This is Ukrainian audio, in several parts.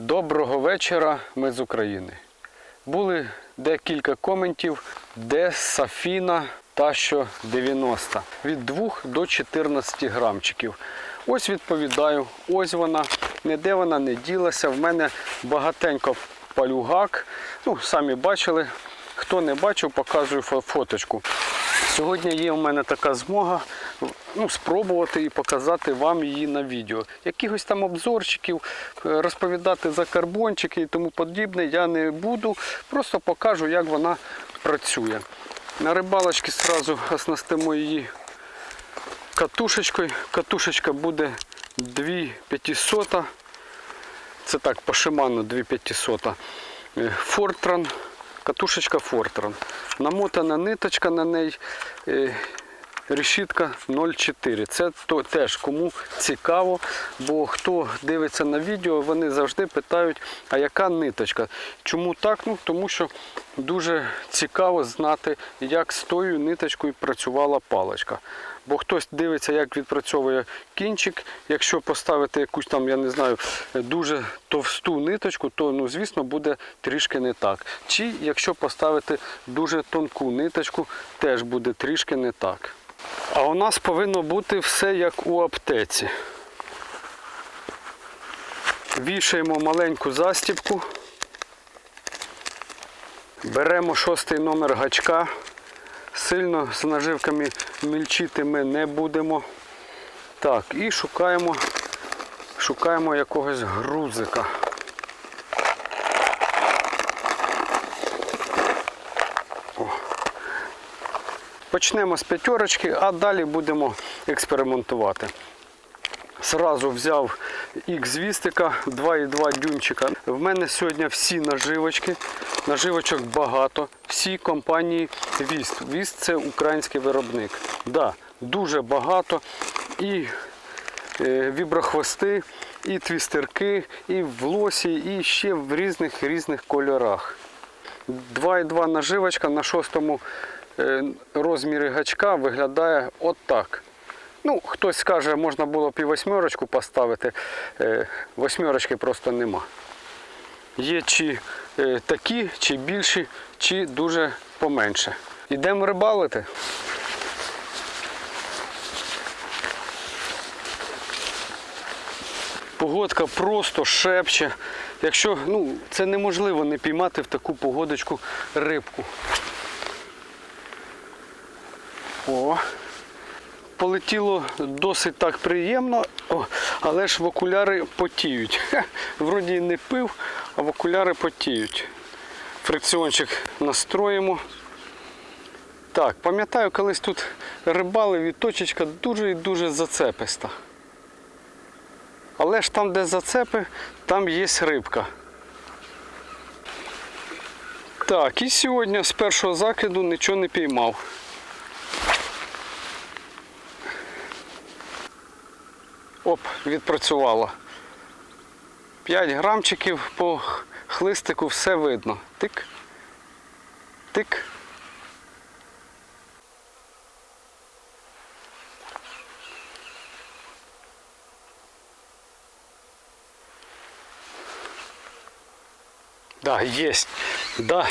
Доброго вечора, ми з України. Були декілька коментів, де Сафіна та що 90 від 2 до 14 грамчиків. Ось відповідаю, ось вона, ніде вона не ділася. В мене багатенько палюгак. Ну, самі бачили. Хто не бачив, показую фоточку. Сьогодні є у мене така змога ну, спробувати і показати вам її на відео. Якихось там обзорчиків, е, розповідати за карбончики і тому подібне я не буду. Просто покажу, як вона працює. На рибалочці одразу оснастимо її катушечкою. Катушечка буде 2500. Це так, по Шиману 2500. Е, Фортран, катушечка Фортран. Намотана ниточка на неї. Решітка 0,4. Це то, теж кому цікаво, бо хто дивиться на відео, вони завжди питають, а яка ниточка. Чому так? Ну, тому що дуже цікаво знати, як з тою ниточкою працювала паличка. Бо хтось дивиться, як відпрацьовує кінчик. Якщо поставити якусь там, я не знаю, дуже товсту ниточку, то ну, звісно буде трішки не так. Чи якщо поставити дуже тонку ниточку, теж буде трішки не так. А у нас повинно бути все як у аптеці. Вішаємо маленьку застібку. Беремо шостий номер гачка. Сильно з наживками мільчити ми не будемо. Так, і шукаємо, шукаємо якогось грузика. Почнемо з п'ятерочки, а далі будемо експериментувати. Зразу взяв X-вістика 2,2 дюймчика. В мене сьогодні всі наживочки. Наживочок багато. Всі компанії Віст. Віст це український виробник. Да, дуже багато. І е, віброхвости, і твістерки, і в лосі, і ще в різних різних кольорах. 2,2 наживочка на шостому е, розмірі гачка виглядає отак. Ну, хтось скаже, можна було б і восьмерочку поставити. Е, Восьмерочки просто нема. Є чи е, такі, чи більші, чи дуже поменше. Ідемо рибалити. Погодка просто шепче. Якщо ну, це неможливо не піймати в таку погодочку рибку. О, полетіло досить так приємно, О, але ж в окуляри потіють. Ха, вроді не пив, а в окуляри потіють. Фрикціончик настроїмо. Так, пам'ятаю, колись тут рибали від точечка дуже і дуже зацеписта. Але ж там, де зацепи, там є рибка. Так, і сьогодні з першого закиду нічого не піймав. Оп, відпрацювала. 5 грамчиків по хлистику все видно. Тик. Тик. Да, єсть. Да.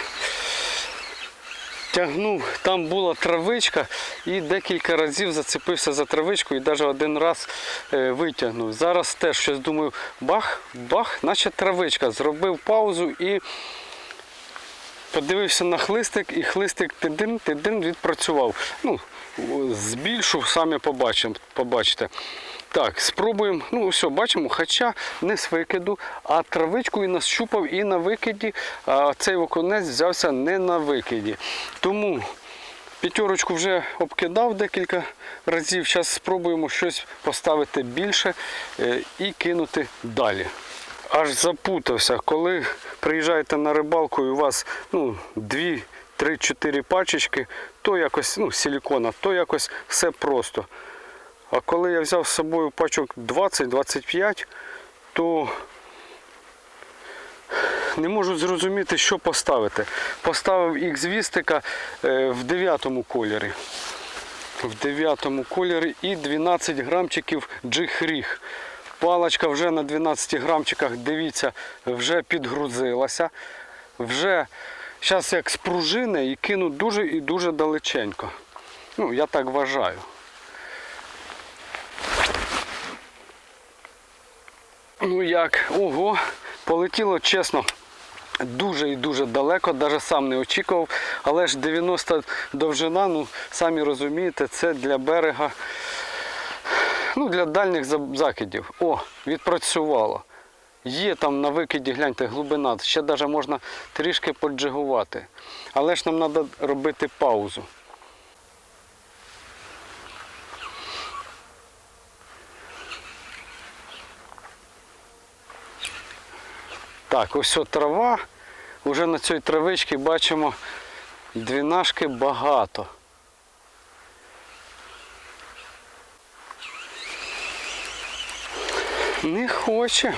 Тягнув, там була травичка і декілька разів зацепився за травичку і навіть один раз е, витягнув. Зараз теж щось думаю, бах, бах, наче травичка. Зробив паузу і подивився на хлистик, і хлистик тидин, тидин відпрацював. Ну, збільшу, самі побачите. Так, спробуємо. Ну, все, бачимо, хоча не з викиду, а травичку і нащупав і на викиді, а цей окунець взявся не на викиді. Тому п'ятерочку вже обкидав декілька разів. Зараз спробуємо щось поставити більше е, і кинути далі. Аж запутався, коли приїжджаєте на рибалку і у вас ну, дві, три, чотири пачечки, то якось ну, силікона, то якось все просто. А коли я взяв з собою пачок 20-25, то не можу зрозуміти, що поставити. Поставив X-вістика е, в 9 кольорі. В 9 кольорі і 12 грамчиків джихріг. Палочка вже на 12 грамчиках, дивіться, вже підгрузилася. Вже зараз як спружине і кину дуже і дуже далеченько. Ну, я так вважаю. Ну як, ого, полетіло чесно. Дуже і дуже далеко, навіть сам не очікував. Але ж 90 довжина, ну самі розумієте, це для берега, ну для дальніх закидів. О, відпрацювало. Є там на викиді, гляньте, глибина. Ще навіть можна трішки поджигувати. Але ж нам треба робити паузу. Так, ось от трава. Уже на цій травичці бачимо двінашки багато. Не хоче.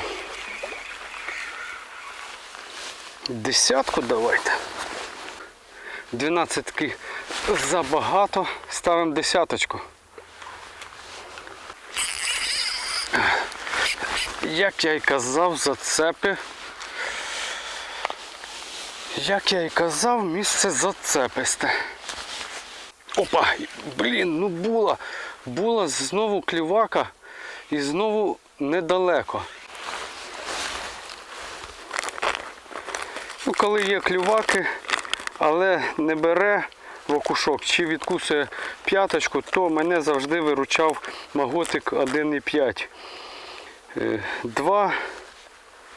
Десятку давайте. Дванадцятки забагато. Ставимо десяточку. Як я й казав, зацепи. Як я і казав, місце зацеписте. Опа! Блін, ну була. Була знову клівака і знову недалеко. Ну, коли є клюваки, але не бере в чи відкусує п'яточку, то мене завжди виручав маготик 1,5. Е, Два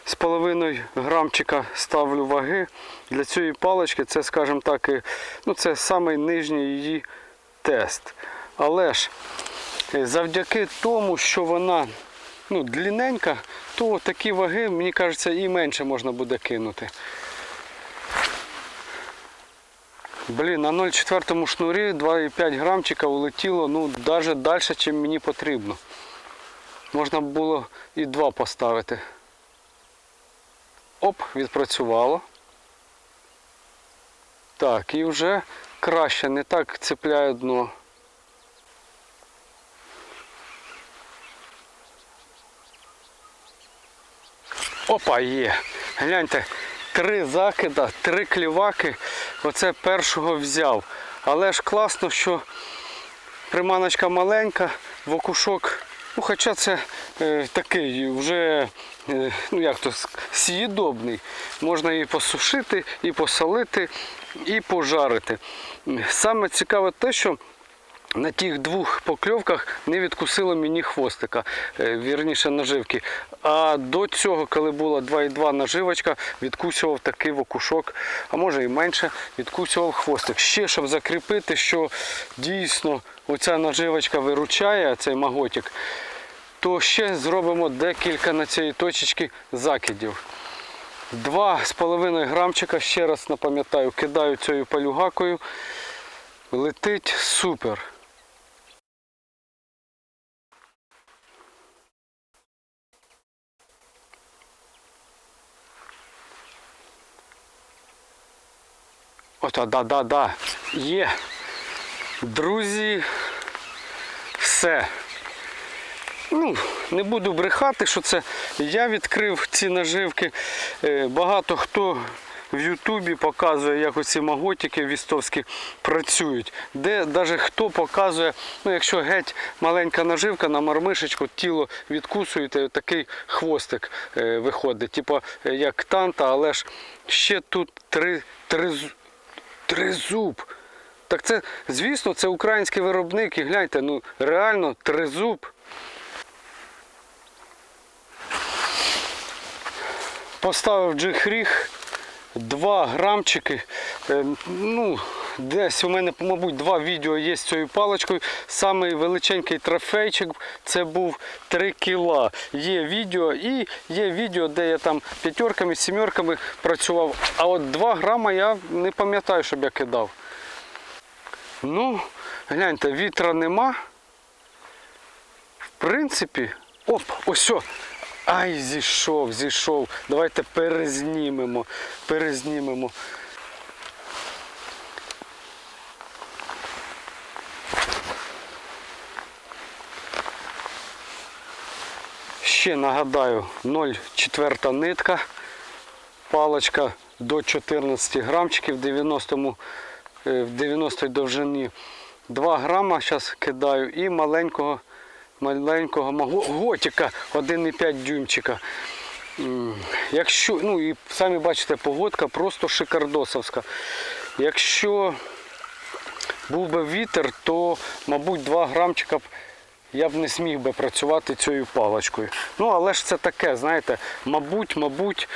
з половиною грамчика ставлю ваги. Для цієї палички це, скажімо так, ну, це самий нижній її тест. Але ж е, завдяки тому, що вона ну, длинненька, то такі ваги, мені кажеться, і менше можна буде кинути. Блін, на 0,4 шнурі 2,5 грамчика улетіло ну, навіть далі, ніж мені потрібно. Можна було і два поставити. Оп, відпрацювало. Так, і вже краще, не так цепляє дно. Опа, є. Гляньте, три закида, три кліваки. Оце першого взяв. Але ж класно, що приманочка маленька, в окушок. Ну, хоча це е, такий вже, е, ну як то, с- Можна і посушити, і посолити, і пожарити. Саме цікаве те, що на тих двох покльовках не відкусило мені хвостика, е, вірніше наживки. А до цього, коли була 2,2 наживочка, відкусував такий вокушок, а може і менше, відкусував хвостик. Ще щоб закріпити, що дійсно оця наживочка виручає, цей маготик, то ще зробимо декілька на цій точечці закидів. Два з половиною грамчика, ще раз напам'ятаю, кидаю цією палюгакою. Летить супер. Ото, да, да, да. Є. Друзі, все. Ну, не буду брехати, що це я відкрив ці наживки. Е, Багато хто в Ютубі показує, як оці маготики вістовські працюють. Де навіть хто показує, ну якщо геть маленька наживка на мармишечку, тіло відкусуєте, такий хвостик е, виходить. Типу як танта, але ж ще тут три, три, тризуб. Так це, звісно, це український виробник. І гляньте, ну реально тризуб. Поставив джихріг, 2 грамчики. Е, Ну, десь у мене, мабуть, два відео є з цією паличкою. Самий величенький трофейчик це був 3 кіла. Є відео і є відео, де я там п'ятерками, сімерками працював. А от 2 грама я не пам'ятаю, щоб я кидав. Ну, гляньте, вітра нема. В принципі, оп, ось. Ай, зійшов, зійшов. Давайте перезнімемо, перезнімемо. Ще нагадаю, 0,4 нитка, паличка до 14 грамчиків в 90 е, в 90 довжині. 2 грама зараз кидаю і маленького маленького готика 1,5 дюймчика. Якщо, ну і самі бачите, погодка просто шикардосовська. Якщо був би вітер, то, мабуть, 2 грамчика б я б не зміг би працювати цією паличкою. Ну, але ж це таке, знаєте, мабуть, мабуть,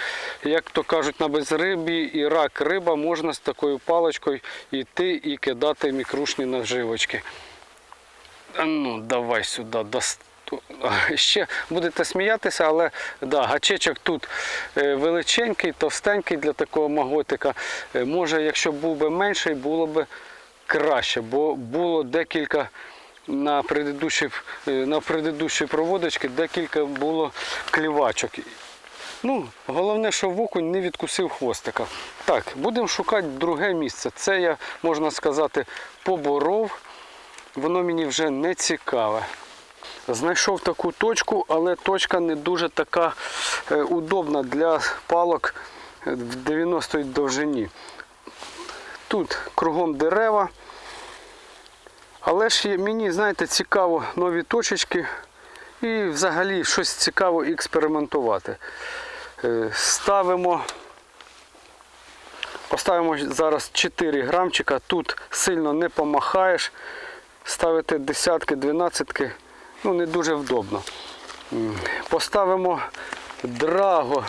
як то кажуть, на безрибі і рак риба можна з такою паличкою йти і кидати мікрушні наживочки. Ну, давай сюди. дос- Ще будете сміятися, але да, гачечок тут е, величенький, товстенький для такого маготика. Е, Може, якщо був би менший, було б краще, бо було декілька на предыдущій, е, на предыдущій проводочці декілька було клівачок. Ну, головне, що вокунь не відкусив хвостика. Так, будемо шукати друге місце. Це я, можна сказати, поборов. Воно мені вже не цікаве. Знайшов таку точку, але точка не дуже така е, удобна для палок е, в 90-й довжині. Тут кругом дерева. Але ж мені, знаєте, цікаво нові точечки і взагалі щось цікаво експериментувати. Е, Ставимо, поставимо зараз 4 грамчика. Тут сильно не помахаєш. Ставити десятки, дванадцятки, ну не дуже вдобно. Поставимо драго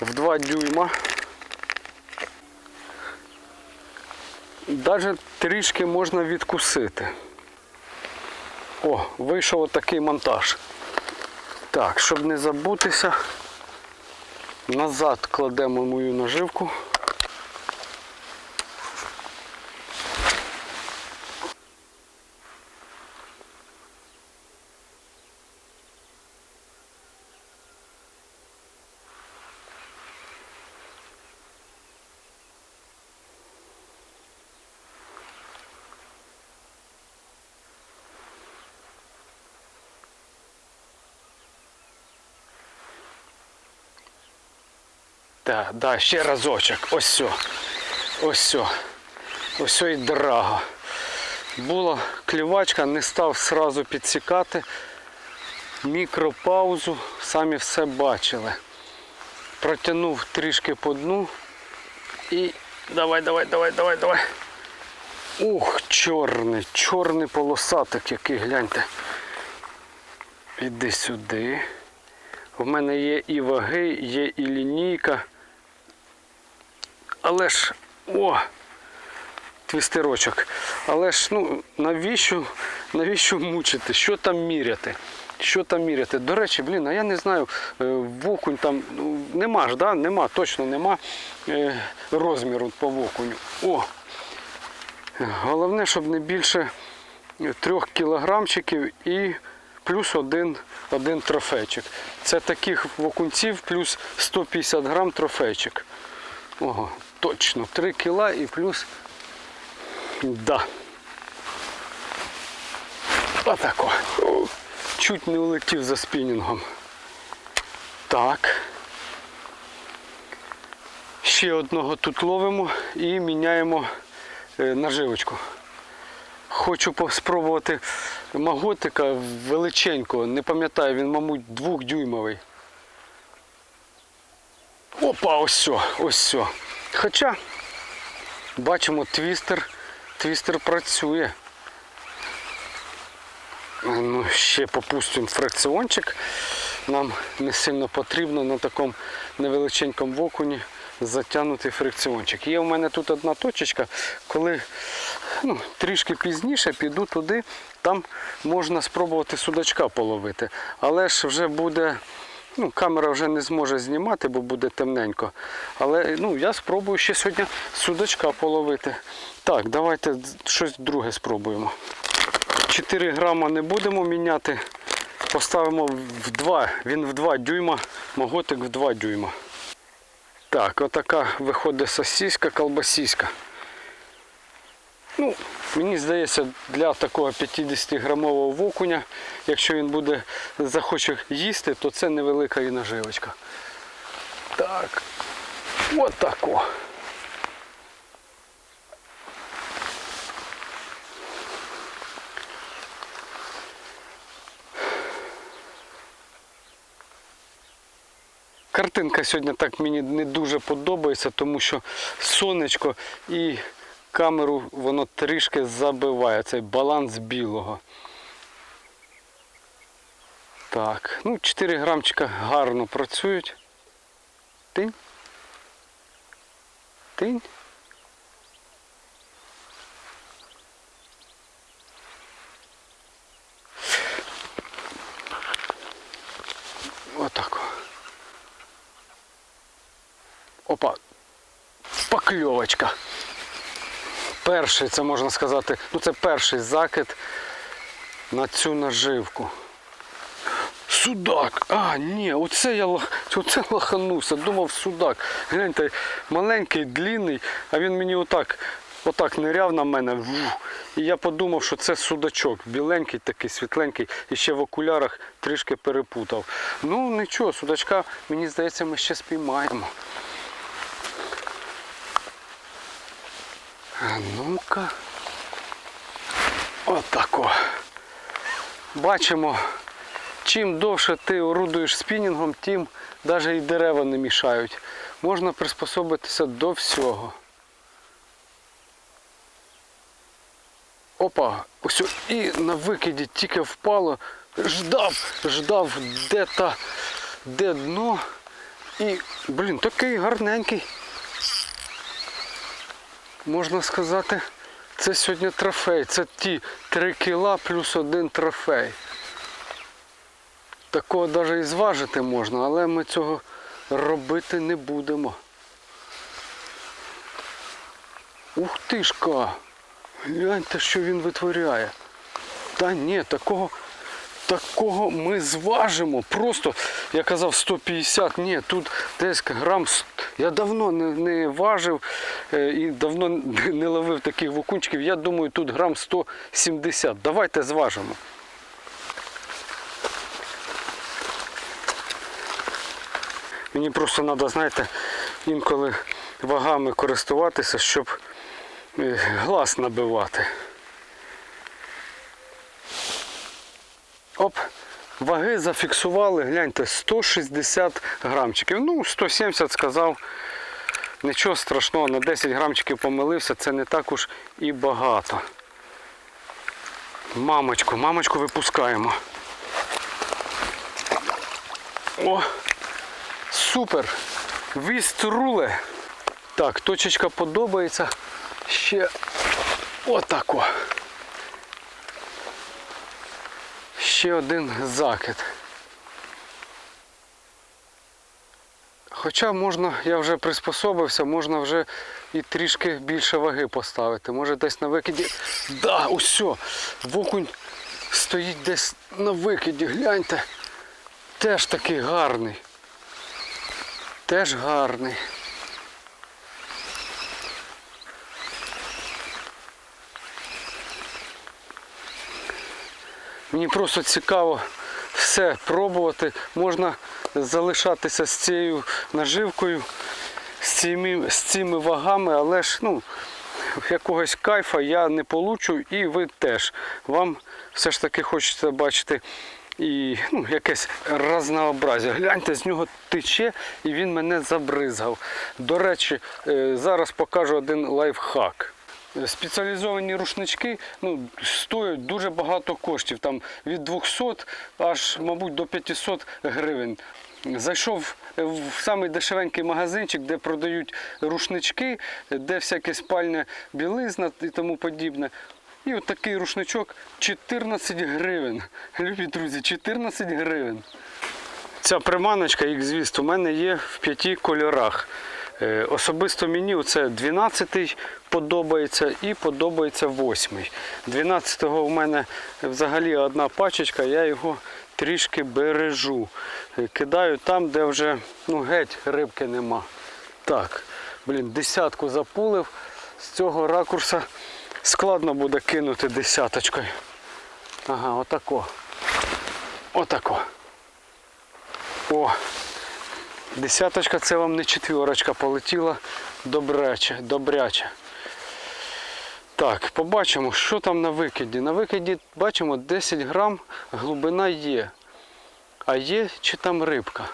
в 2 дюйма. Навіть трішки можна відкусити. О, вийшов отакий монтаж. Так, щоб не забутися, назад кладемо мою наживку. Так, да, ще разочок. Ось все. Ось все. Ось все і драго. Була клівачка, не став сразу підсікати. Мікропаузу, самі все бачили. Протягнув трішки по дну. І давай, давай, давай, давай, давай. Ух, чорний, чорний полосатик який, гляньте. Іди сюди. В мене є і ваги, є і лінійка. Але ж, о, твістерочок. Але ж, ну, навіщо, навіщо мучити? Що там міряти? Що там міряти? До речі, блін, а я не знаю, е, в окунь там ну, нема ж, да? нема, точно нема е, розміру по окуню. О! Головне, щоб не більше трьох кілограмчиків і плюс один, один трофейчик. Це таких окунців плюс 150 грам трофейчик. Ого, точно 3 кіла і плюс. Да. Отако. Чуть не улетів за спінінгом. Так. Ще одного тут ловимо і міняємо е, наживочку. Хочу спробувати маготика величенького, не пам'ятаю, він, мабуть, двохдюймовий. Опа, ось все, ось все. Хоча бачимо твістер, твістер працює. Ну, ще попустимо фракціончик. Нам не сильно потрібно на такому невеличенькому вокуні затягнутий фрикціончик. Є у мене тут одна точечка, коли ну, трішки пізніше піду туди, там можна спробувати судачка половити. Але ж вже буде, ну, камера вже не зможе знімати, бо буде темненько. Але ну, я спробую ще сьогодні судачка половити. Так, давайте щось друге спробуємо. 4 грама не будемо міняти. Поставимо в 2, він в 2 дюйма, моготик в 2 дюйма. Так, отака виходить сосиска, колбасіська. Ну, Мені здається, для такого 50-грамового вокуня, якщо він буде захоче їсти, то це невелика і наживочка. Так. От тако. Картинка сьогодні так мені не дуже подобається, тому що сонечко і камеру воно трішки забиває, цей баланс білого. Так, ну 4 грамчика гарно працюють. Тинь. Тинь. Отак. Опа. Покльовочка. Перший, це можна сказати, ну це перший закид на цю наживку. Судак! А, ні, оце я оце лоханувся, думав судак. Гляньте, маленький, длинний, а він мені отак, отак ниряв на мене. І я подумав, що це судачок. Біленький такий, світленький, і ще в окулярах трішки перепутав. Ну нічого, судачка, мені здається, ми ще спіймаємо. А ну-ка. Отако. Бачимо, чим довше ти орудуєш спінінгом, тим навіть і дерева не мішають. Можна приспособитися до всього. Опа, ось і на викиді тільки впало. Ждав, ждав, де та, де дно. І, блін, такий гарненький можна сказати, це сьогодні трофей. Це ті 3 кіла плюс один трофей. Такого навіть і зважити можна, але ми цього робити не будемо. Ух ти ж ка! Гляньте, що він витворяє. Та ні, такого, такого ми зважимо. Просто, я казав 150, ні, тут десь грам. Я давно не, не важив е, і давно не ловив таких вокунчиків. Я думаю, тут грам 170. Давайте зважимо. Мені просто треба, знаєте, інколи вагами користуватися, щоб е, глаз набивати. Оп, ваги зафіксували, гляньте, 160 грамчиків. Ну, 170 сказав. Нічого страшного, на 10 грамчиків помилився, це не так уж і багато. Мамочку, мамочку випускаємо. О! Супер! Віструле. Так, точечка подобається. Ще отако. Ще один закид. Хоча можна, я вже приспособився, можна вже і трішки більше ваги поставити. Може десь на викиді. Да, усьо. Вокунь стоїть десь на викиді, гляньте. Теж такий гарний. Теж гарний. Мені просто цікаво все пробувати. Можна залишатися з цією наживкою, з цими, з цими вагами, але ж ну, якогось кайфа я не получу і ви теж. Вам все ж таки хочеться бачити і ну, якесь разнообразя. Гляньте, з нього тече і він мене забризгав. До речі, е, зараз покажу один лайфхак. Спеціалізовані рушнички ну, стоять дуже багато коштів, там від 200 аж, мабуть, до 500 гривень. Зайшов в самий дешевенький магазинчик, де продають рушнички, де всяке спальня білизна і тому подібне. І от такий рушничок 14 гривень. Любі друзі, 14 гривень. Ця приманочка X-Звіст у мене є в п'яти кольорах. Е, Особисто мені це 12-й подобається і подобається 8-й. 12-го у мене взагалі одна пачечка, я його трішки бережу. Е, Кидаю там, де вже ну, геть рибки нема. Так, блін, десятку запулив з цього ракурса складно буде кинути десяточкою. Ага, отако. Отако. О! Десяточка це вам не четверочка полетіла добряче, добряче. Так, побачимо, що там на викиді. На викиді бачимо 10 грам глибина є. А є чи там рибка?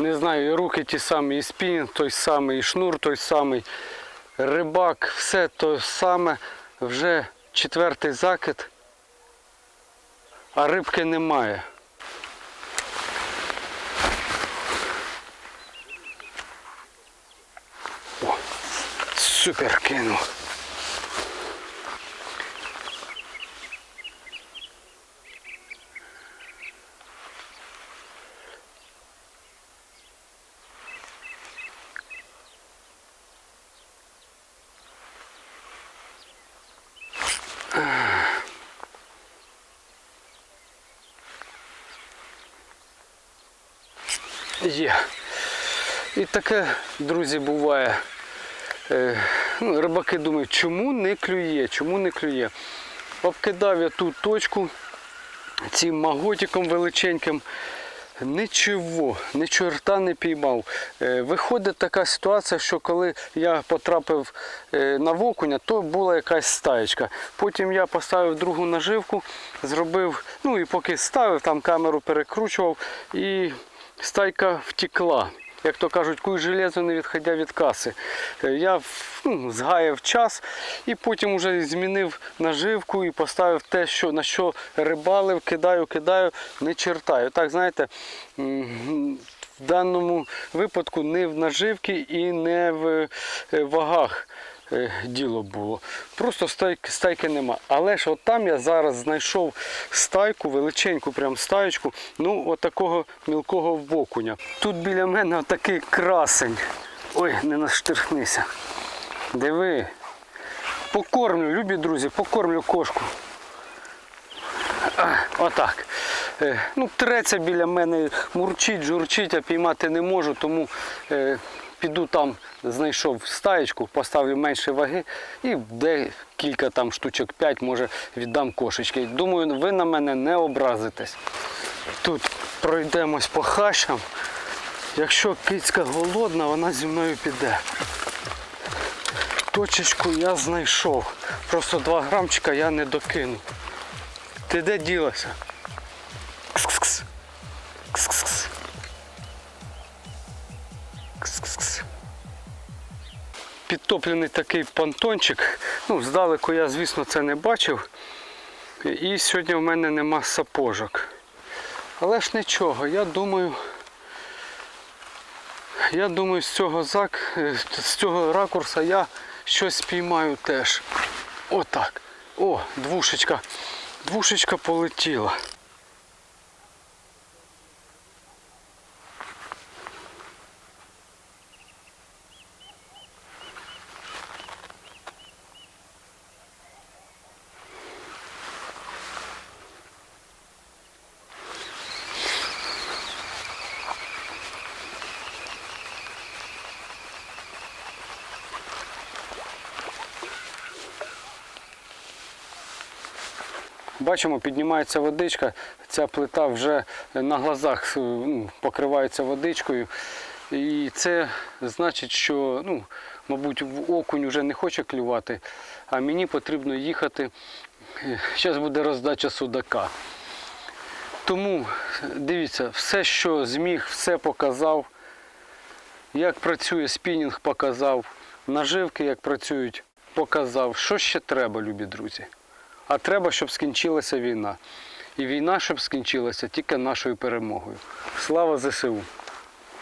Не знаю, і руки ті самі, і спінінг той самий, і шнур той самий, рибак, все те саме, вже четвертий закид, а рибки немає. О, супер кинув. Є. І таке, друзі, буває. Е, ну, рибаки думають, чому не клює, чому не клює. Обкидав я ту точку цим маготиком величеньким. Нічого, ні чорта не піймав. Е, Виходить така ситуація, що коли я потрапив е, на вокуня, то була якась стаєчка. Потім я поставив другу наживку, зробив, ну і поки ставив, там камеру перекручував і стайка втекла. Як то кажуть, куй железо не відходя від каси. Е, Я ну, згаяв час і потім вже змінив наживку і поставив те, що, на що рибалив, кидаю, кидаю, не чертаю. Так, знаєте, в даному випадку не в наживці і не в е, вагах діло було. Просто стайки, стайки нема. Але ж от там я зараз знайшов стайку, величеньку прям стаєчку, ну от мілкого вокуня. Тут біля мене отакий красень. Ой, не наштерхнися. Диви. Покормлю, любі друзі, покормлю кошку. Отак. Е, Ну, треться біля мене, мурчить, журчить, а піймати не можу, тому е, піду там, знайшов стаєчку, поставлю менше ваги і декілька там штучок 5, може віддам кошечки. Думаю, ви на мене не образитесь. Тут пройдемось по хащам. Якщо кицька голодна, вона зі мною піде. Точечку я знайшов. Просто 2 грамчика я не докину. Ти де ділася? Кс-кс-кс. Підтоплений такий понтончик. Ну, здалеку я, звісно, це не бачив. І сьогодні в мене нема сапожок. Але ж нічого, я думаю. Я думаю, з цього зак, е, з цього ракурса я щось спіймаю теж. Отак. О, двушечка. Двушечка полетіла. Бачимо, піднімається водичка, ця плита вже на глазах е, ну, покривається водичкою. І це значить, що, ну, мабуть, окунь вже не хоче клювати, а мені потрібно їхати. Зараз буде роздача судака. Тому дивіться, все, що зміг, все показав. Як працює спінінг, показав. Наживки, як працюють, показав. Що ще треба, любі друзі? А треба, щоб скінчилася війна. І війна, щоб скінчилася тільки нашою перемогою. Слава ЗСУ!